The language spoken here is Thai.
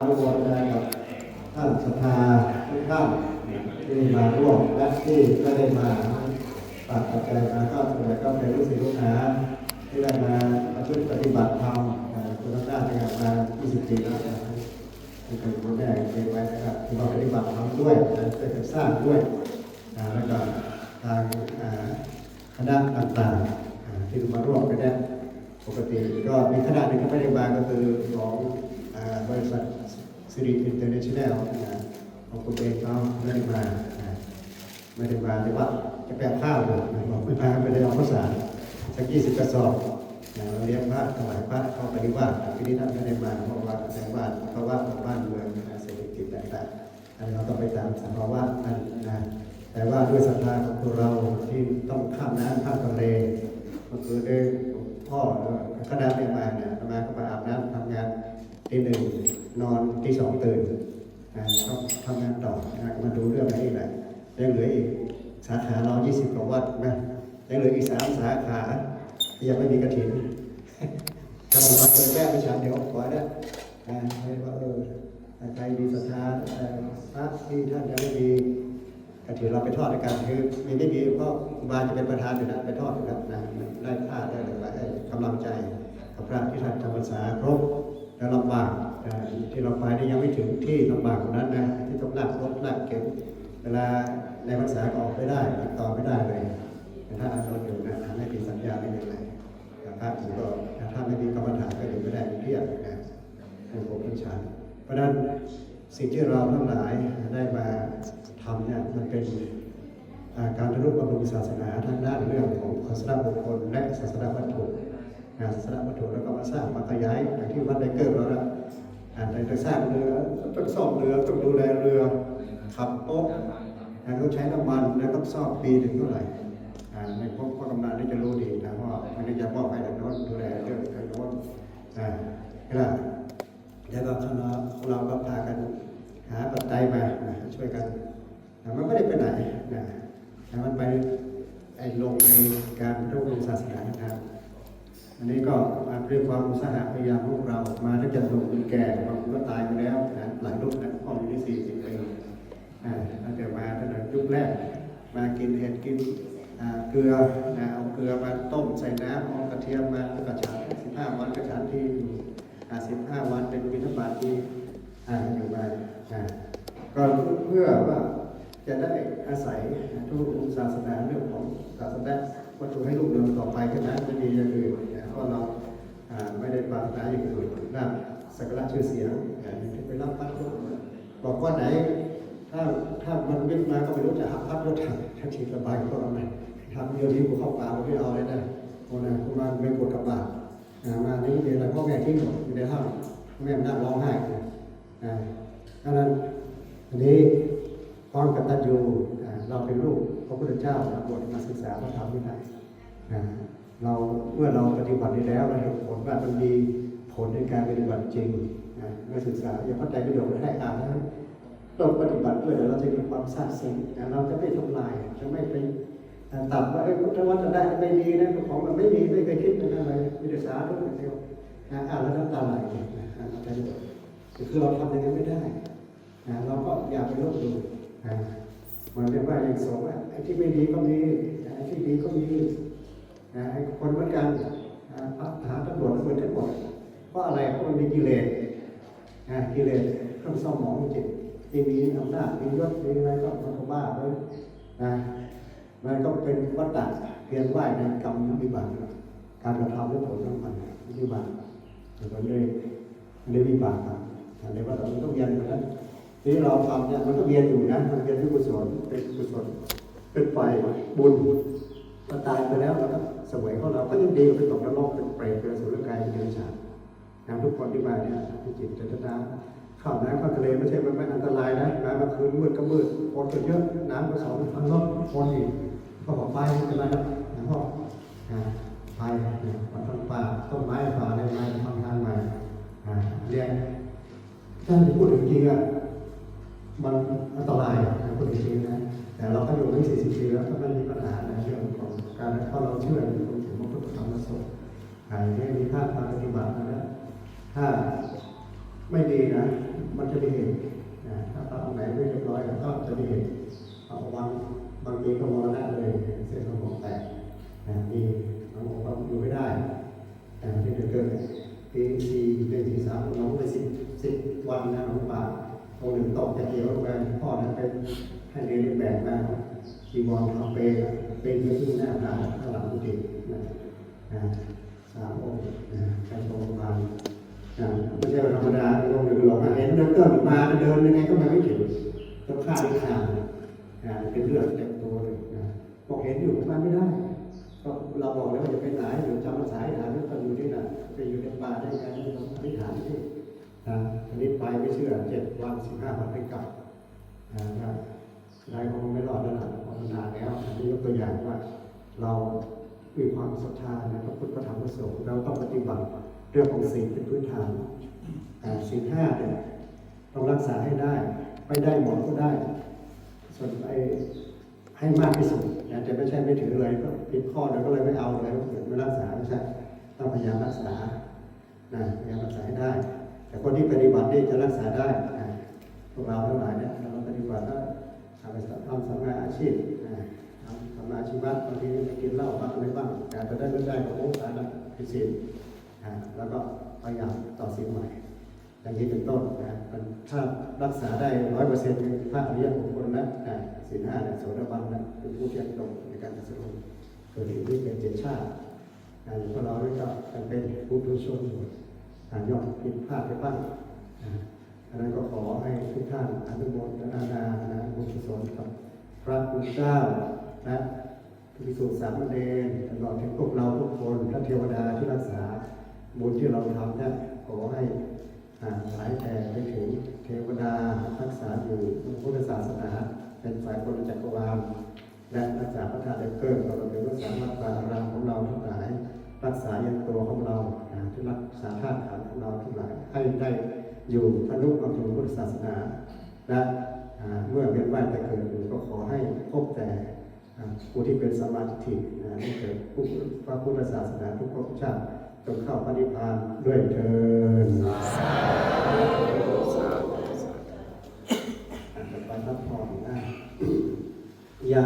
อนุโมทนากับท่านศรัทธาทุกท่านที่มาร่วมและที่ไม่ได้มาฝากปัจจัยมาก็ส่วนใหญ่ก็เป็นลูกศิษย์ลูกหาที่ได้มาประพฤติปฏิบัติธรรมอ่าคุณภาพในการมา 20 ปีแล้วนะครับที่เป็นคนแรกเองไว้นะครับที่มาปฏิบัติธรรมด้วยนะช่วยกันสร้างด้วยแล้วก็ทางคณะต่างๆที่มาร่วมกันได้ปกติก็มีคณะหนึ่งที่ไม่ได้มาก็คือของ สิริอินเตอร์เนชั่นแนลของคุณเองเขาไม่ได้มาไม่ได้มาแต่ว่าจะแปลข้าวอยู่บอกไม่มาไม่ได้เอาข้าวสารสักยี่สิบกระสอบนะเราเรียกพระถวายพระเข้าปฏิบัติที่นี่ท่านไม่ได้มาเพราะว่าแต่ว่าเพราะว่าบ้านเมืองนะเศรษฐกิจต่างๆอันนี้เราต้องไปตามสภาวะนั่นนะแต่ว่าด้วยศรัทธาของตัวเราที่ต้องข้ามน้ำข้ามทะเลก็คือได้พ่อคณะได้มาเนี่ยมาก็มาอาบน้ำทำงานตีหนึ่ง ตีสองตื่นนะต้องทำงานต่อนะมาดูเรื่องอะไรนี่แหละยังเหลืออีกสาขาเรา20กว่าวัดนะยังเหลืออีกสามสาขาที่ยังไม่มีกระถิ่นถ้าเรามาเจอแก้ไม่ชันเดี๋ยวขอได้นะให้ว่าเออใครมีศรัทธาพระที่ท่านยังไม่มีก็ถือเราไปทอดในการคือมีไม่มีเพราะครูบาจะเป็นประธานอยู่แล้วไปทอดอยู่แล้วนะได้ค่าได้อะไรกำลังใจกับพระที่ท่านจำพรรษาครบ แล้วลำบากที่เราไปนี่ยังไม่ถึงที่ลำบากกว่านั้นนะที่ต้องลากรถลากเก็บเวลาในพรรษาก็ออกไม่ได้ติดต่อไม่ได้เลยถ้าอาจารย์อยู่นะไม่ติดสัญญาไม่เป็นไรแต่พระถือก็ถ้าไม่มีกรรมฐานก็อยู่ไม่ได้เครียดนะเป็นผมเป็นฉันเพราะฉะนั้นสิ่งที่เราทั้งหลายได้มาทำเนี่ยมันเป็นอ่าการทะลุบำรุงศาสนาทางด้านเรื่องของศาสนาบุคคลและศาสนาวัตถุ งานศาสนาวัตถุแล้วก็มาสร้างมาขยายอย่างที่วัดไดเกิดเราละอ่าแต่จะสร้างเรือต้องซ่อมเรือต้องดูแลเรือขับโป๊ะนะต้องใช้น้ำมันแล้วต้องซ่อมปีถึงเท่าไหร่อ่าในพวกพ่อกำนันนี่จะรู้ดีนะว่าม่ได้จะมอบให้แต่โน้นดูแลเรื่องทางโน้นอ่าก็แล้วก็คณะเราก็พากันหาปัจจัยมานะช่วยกันแต่มันไม่ได้ไปไหนนะแต่มันไปไอ้ลงในการรุ่งเรืองศาสนานะครับ อันนี้ก็มาด้วยความอุตสาหะพยายามของเรา มาตั้งแต่หนุ่มจนแก่บางคนก็ตายไปแล้วนะหลายรุ่นนะพ่ออยู่ที่สี่สิบปีอ่าตั้งแต่มาตั้งแต่ยุคแรก มากินเห็ดกินเกลือนะเอาเกลือมาต้มใส่น้ำเอากระเทียมมาแล้วก็ฉันสิบห้าวันก็ฉันที่อ่สิบห้าวันเป็นบิณฑบาตที่อ่าอยู่มาอ่าก็เพื่อว่าจะได้อาศัยทุกศาสนาเรื่องของศาสนาวัตถุให้ลูกเรืองต่อไปก็นั้นไม่มีอย่างอื่น เพราะเราไม่ได้ปรารถนาอย่างอื่นนำสักการะชื่อเสียงอ่าที่ไปรับพัดลูกบอกว่าไหน ถ้าถ้ามันวิ่งมาก็ไม่รู้จะหักพัดรถถังถ้าฉีดระบายก็เอาไหนทำเดียวที่กูเข้าป่าไม่เอาเลยนะโอ้นะคุณมาไม่กดกระบาดอ่ามานี่มีอะไรพ่อแม่ทิ้งหมดอยู่ในห้องพ่อแม่นั่งร้องไห้นะอ่าดังนั้นอันนี้ความกตัญญูเราเป็นลูกพระพุทธเจ้าเราบวชมาศึกษาพระธรรมวินัยอ่า เราเมื่อเราปฏิบัติได้แล้วเราเห็นผลว่ามันมีผลในการปฏิบัติจริงนะเมื่อศึกษาอย่างพระไตรปิฎกเราได้อ่านแล้วเราปฏิบัติด้วยเราจะมีความซาบซึ้งนะเราจะไม่ทำลายจะไม่ไปตัดว่าเอ้พุทธวัตรได้ไม่ดีนะของมันไม่มีไม่เคยคิดนะอะไรมีแต่สาธุอย่างเดียวนะอ่านแล้วน้ำตาไหลนะอ่านพระไตรปิฎกคือเราทำอย่างนั้นไม่ได้นะเราก็อย่าไปลบหลู่นะมันเป็นว่าอย่างสองว่าไอ้ที่ไม่ดีก็มีไอ้ที่ดีก็มี นะไอ้คนเหมือนกันพระทหารตำรวจคนทั้งหมดเพราะอะไรเพราะมันมีกิเลสนะกิเลสเครื่องเศร้าหมองจิตที่มีอำนาจมียศมีอะไรก็มันก็บ้าเลยนะมันก็เป็นวัฏฏะเพียนว่ายในกรรมวิบากการกระทำด้วยผลของมันวิบากมันก็เลยเลยวิบากครับอันว่าเราต้องเรียนเหมือนกันทีนี้เราทำเนี่ยมันก็เรียนอยู่นะมันเรียนที่กุศลเป็นกุศลเป็นไฟบุญ พอตายไปแล้วเราก็สวยของเราก็ยังดีกว่าไปตกนรกเป็นเปรตเป็นสุรกายเป็นเดรัจฉานนะทุกคนที่มาเนี่ยที่จิตเจตนาข้ามน้ำข้ามทะเลไม่ใช่มันไม่อันตรายนะน้ำกลาคืนมืดก็มืดคนก็เยอะน้ำก็สองพันรถคนอีกก็บอกไฟไม่เป็นไรครับนะพ่อไฟเนี่ยมันต้นป่าต้นไม้ป่าอะไรไม้ทำทางใหม่เรียนถ้าจะพูดถึงจริงอะ มันอันตรายนะคนติดเชื้นะแต่เราก็อยู่ตั้ง40 ปีแล้วก็ไม่มีปัญหาในเรื่องของการเพราะเราเชื่อในองค์ถึงพระพุทธธรรมสงฆ์หายได้มีภาคปฏิบัตินะถ้าไม่ดีนะ มันจะมีเหตุถ้าเราเอาไหนไม่เรียบร้อยก็จะมีเหตุเอาบางบางทีก็มรณะเลยเส้นสมองแตกมีน้องบอกว่าอยู่ไม่ได้แต่ที่เกิดปีสี่เป็นสี่สามน้องไปสิบสิบวันนะน้องป่า ตัวหนึ่งตกจากเอวลงไปพ่อนั้นเป็นให้เรียนแบบมาจีวรทำเปย์เป็นที่ที่หน้าผาข้างหลังกุฏินะนะสามองค์นะใช้โรงพยาบาลนะไม่ใช่ธรรมดาลงอยู่หลงเห็นเดินเดินมาเดินยังไงก็มาไม่ถึงต้องฆ่าด้วยคางอ่าเป็นเลือดเต็มตัวเลยนะบอกเห็นอยู่มาไม่ได้ก็เราบอกแล้วว่าจะไปไหนอยู่จำภาษาฐานก็อยู่ที่นั่นไปอยู่ในป่าได้ไงเราอธิษฐานที่ นะอันนี้ไปไม่เชื่อเจ็ดวันสิบห้าวันไปกลับนะครับได้คงไม่รอดแล้วล่ะภาวนานแล้วอันนี้ยกตัวอย่างว่า เรามีความศรัทธาในพระพุทธพระธรรมพระสงฆ์เราต้องปฏิบัติเรื่องของศีลเป็นพื้นฐานศีลห้าเนี่ยต้องรักษาให้ได้ ไม่ได้หมดก็ได้ ส่วนไอ้ให้มากที่สุดนะแต่ไม่ใช่ไม่ถือเลยก็ผิดข้อเดียก็เลยไม่เอาเลยก็เกิดไม่รักษาไม่ใช่ต้องพยายามรักษานะพยายามรักษาให้ได้ แต่คนที่ปฏิบัตินี่จะรักษาได้พวกเราทั้งหลายเนี่ยเราปฏิบัติแล้วทำทำสำงานอาชีพทำทำอาชีพบางทีไปกินเหล้าบ้างอะไรบ้างการจะได้ไม่ได้ก็โอ้สารพิเศษแล้วก็พยายามต่อสิ่งใหม่อย่างนี้เป็นต้นนะมันถ้ารักษาได้ร้อยเปอร์เซ็นต์พระอริยบุคคลนะนะศีลห้าเนี่ยโสดาบันนะเป็นผู้เที่ยงตรงในการตัดสู้เกิดที่ที่เป็นเจตชาติพวกเราเนี่ยก็เป็นผู้ทุชน การย่อมผิดพลาดไปบ้างนะอันนั้นก็ขอให้ทุกท่านอนุโมทนานานะบุญกุศลกับพระคุณเจ้านะพิสุสามเณรตลอดถึงพวกเราทุกคนพระเทวดาที่รักษาบุญที่เราทำเนี่ยขอให้อ่าสายแผ่ไปถึงเทวดารักษาอยู่พุทธศาสนา เป็นสายคนจักรวาลและรักษาพระธาตุเกิดเราเป็นรักษา ษายันตัวของเราอ่าที่รักษาธาตุขันธ์ของเราทั้งหลายให้ได้อยู่ทะลุกับถึงพุทธศาสนา และอ่าเมื่อเป็นว่ายแต่เกิดอยู่ก็ขอให้พบแต่อ่าผู้ที่เป็นสมาธินะให้เกิดผู้พระพุทธศาสนาทุกภพชาติจงเข้าปฏิพานด้วยเถิดอาจจะไปพักผ่อนนะยะ